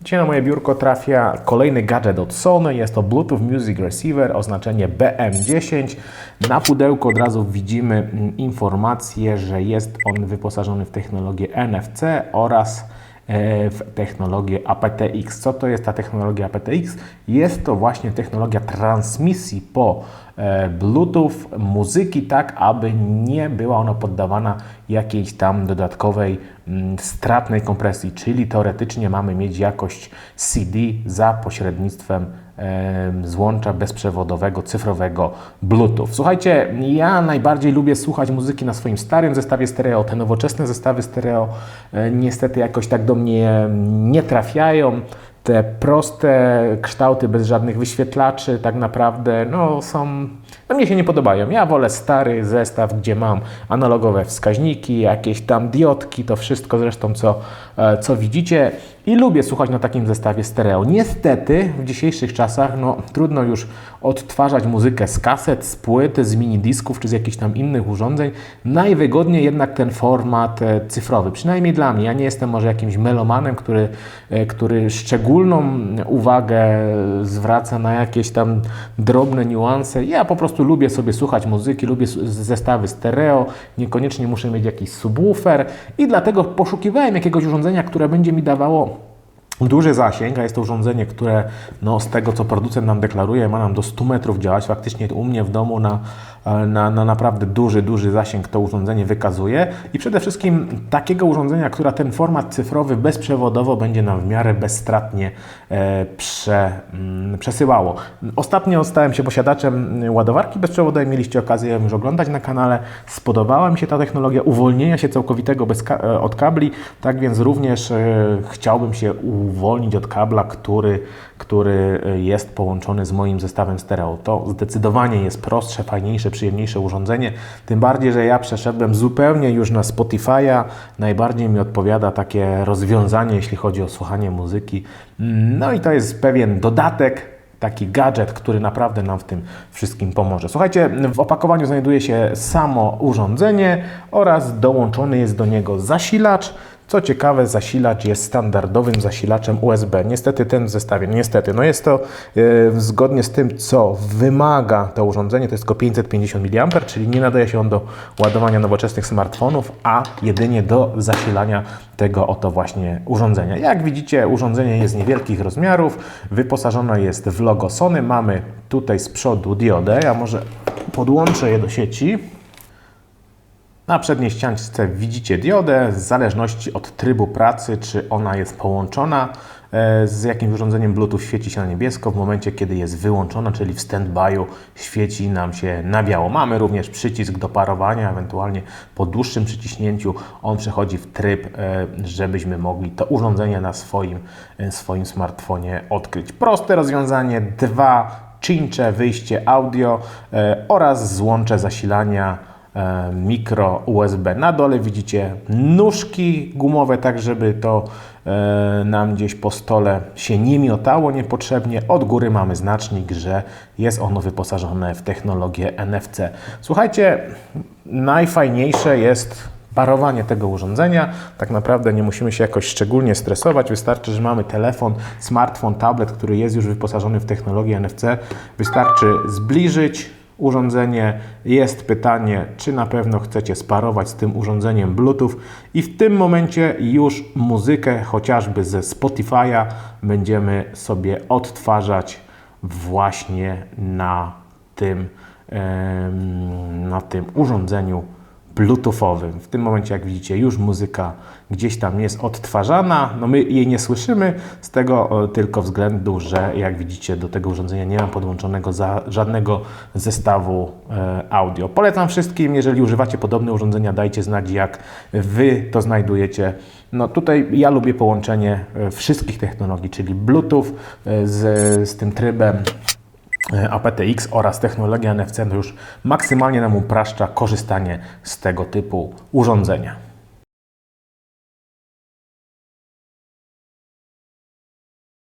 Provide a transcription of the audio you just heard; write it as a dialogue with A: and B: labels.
A: Dzisiaj na moje biurko trafia kolejny gadżet od Sony. Jest to Bluetooth Music Receiver, oznaczenie BM10. Na pudełku od razu widzimy mm, informację, że jest on wyposażony w technologię NFC oraz w technologię aptX. Co to jest ta technologia aptX? Jest to właśnie technologia transmisji po e, Bluetooth muzyki, tak aby nie była ona poddawana jakiejś tam dodatkowej stratnej kompresji, czyli teoretycznie mamy mieć jakość CD za pośrednictwem em, złącza bezprzewodowego, cyfrowego Bluetooth. Słuchajcie, ja najbardziej lubię słuchać muzyki na swoim starym zestawie stereo. Te nowoczesne zestawy stereo e, niestety jakoś tak do mnie nie trafiają. Te proste kształty bez żadnych wyświetlaczy tak naprawdę no, są, no mnie się nie podobają. Ja wolę stary zestaw, gdzie mam analogowe wskaźniki, jakieś tam diodki, to wszystko zresztą co, e, co widzicie i lubię słuchać na takim zestawie stereo. Niestety w dzisiejszych czasach no, trudno już odtwarzać muzykę z kaset, z płyt, z minidisków czy z jakichś tam innych urządzeń. Najwygodniej jednak ten format e, cyfrowy, przynajmniej dla mnie. Ja nie jestem może jakimś melomanem, który, e, który szczególną uwagę zwraca na jakieś tam drobne niuanse. Ja po prostu lubię sobie słuchać muzyki, lubię zestawy stereo, niekoniecznie muszę mieć jakiś subwoofer i dlatego poszukiwałem jakiegoś urządzenia, które będzie mi dawało duży zasięg, a jest to urządzenie, które no, z tego, co producent nam deklaruje, ma nam do 100 metrów działać. Faktycznie u mnie w domu na, na, na naprawdę duży, duży zasięg to urządzenie wykazuje i przede wszystkim takiego urządzenia, które ten format cyfrowy bezprzewodowo będzie nam w miarę bezstratnie e, prze, mm, przesyłało. Ostatnio stałem się posiadaczem ładowarki bezprzewodowej, mieliście okazję ją już oglądać na kanale. Spodobała mi się ta technologia uwolnienia się całkowitego bez e, od kabli, tak więc również e, chciałbym się uwolnić od kabla, który, który e, jest połączony z moim zestawem stereo. To zdecydowanie jest prostsze, fajniejsze, przyjemniejsze urządzenie, tym bardziej, że ja przeszedłem zupełnie już na Spotify'a. Najbardziej mi odpowiada takie rozwiązanie, jeśli chodzi o słuchanie muzyki. No i to jest pewien dodatek, taki gadżet, który naprawdę nam w tym wszystkim pomoże. Słuchajcie, w opakowaniu znajduje się samo urządzenie oraz dołączony jest do niego zasilacz. Co ciekawe, zasilacz jest standardowym zasilaczem USB. Niestety ten w niestety, no jest to e, zgodnie z tym, co wymaga to urządzenie, to jest tylko 550 mAh, czyli nie nadaje się on do ładowania nowoczesnych smartfonów, a jedynie do zasilania tego oto właśnie urządzenia. Jak widzicie, urządzenie jest niewielkich rozmiarów, wyposażone jest w logo Sony. Mamy tutaj z przodu diodę, ja może podłączę je do sieci. Na przedniej ściance widzicie diodę, w zależności od trybu pracy, czy ona jest połączona e, z jakimś urządzeniem Bluetooth świeci się na niebiesko, w momencie kiedy jest wyłączona, czyli w stand-by'u świeci nam się na biało. Mamy również przycisk do parowania, ewentualnie po dłuższym przyciśnięciu on przechodzi w tryb, e, żebyśmy mogli to urządzenie na swoim, e, swoim smartfonie odkryć. Proste rozwiązanie, dwa cincze, wyjście audio oraz złącze zasilania mikro USB. Na dole widzicie nóżki gumowe, tak żeby to e, nam gdzieś po stole się nie miotało niepotrzebnie. Od góry mamy znacznik, że jest ono wyposażone w technologię NFC. Słuchajcie, najfajniejsze jest parowanie tego urządzenia. Tak naprawdę nie musimy się jakoś szczególnie stresować. Wystarczy, że mamy telefon, smartfon, tablet, który jest już wyposażony w technologię NFC. Wystarczy zbliżyć urządzenie. Jest pytanie, czy na pewno chcecie sparować z tym urządzeniem Bluetooth i w tym momencie już muzykę chociażby ze Spotify'a będziemy sobie odtwarzać właśnie na tym, na tym urządzeniu bluetoothowym. W tym momencie, jak widzicie, już muzyka gdzieś tam jest odtwarzana. No my jej nie słyszymy z tego e, tylko względu, że jak widzicie, do tego urządzenia nie mam podłączonego żadnego zestawu e, audio. Polecam wszystkim, jeżeli używacie podobne urządzenia, dajcie znać, jak wy to znajdujecie. No tutaj ja lubię połączenie e, wszystkich technologii, czyli Bluetooth z, z tym trybem aptX oraz technologia NFC to już maksymalnie nam upraszcza korzystanie z tego typu urządzenia.